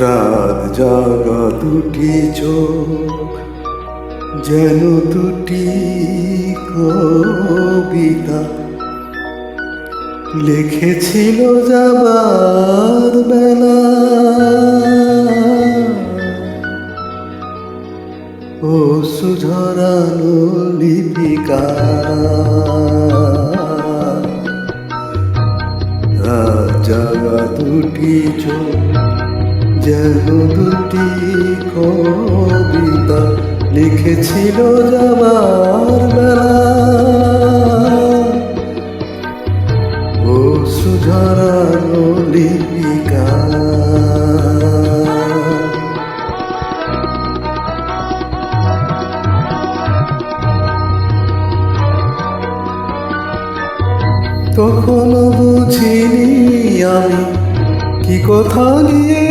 রাত জাগা দুটি চোখ যেন দুটি কবিতা। লিখেছিল যাবার বেলা। ও সুঝরানো লিপিকা। জাগা দুটি চোখ, যেন দুটি কবিতা লিখেছিল যাবার বেলা। ও সুঝরানো লিপিকা। তখনও বুঝিনি আমি কি কথা নিয়ে।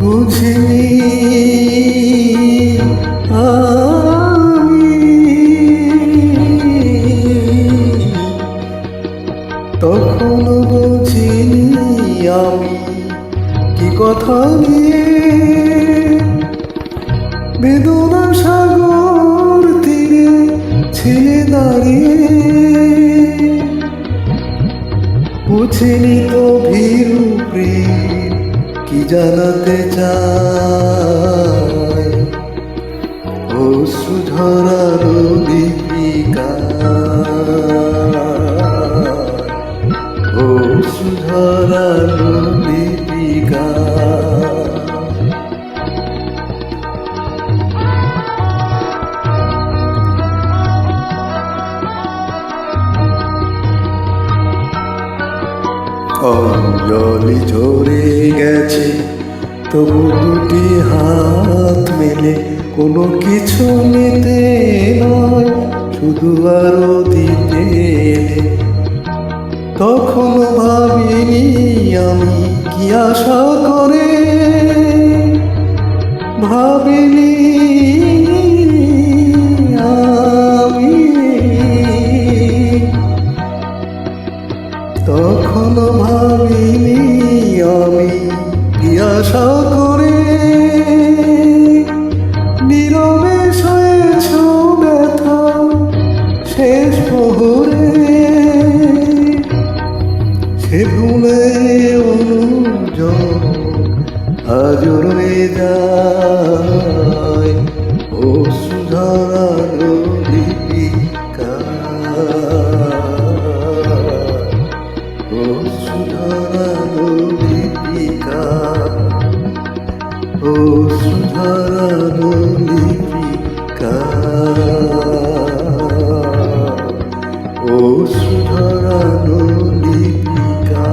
বুঝিনি তখনও বুঝিনি আমি কি কথা নিয়ে। বেদনা ছেলে দাঁড়িয়ে বুঝিনি তো ভীরু কি জানাতে চায় ও সুঝরানো দীপিকা ও সুঝরানো অঞ্জলি ঝরে গেছে, তবু দুটি হাত মেলে কোনো কিছু নিতে নয়, শুধু আরও দিতে তখন ভাবিনি আমি কি আশা করে, ভাবিনি আশা করে নীরবে শয়েছ ব্যথা শেষ প্রহরে। সে ভুলে অনুযোগ আজ রয়ে যায় ও সুধারানো লিপিকা ও সুধারানো লিপিকা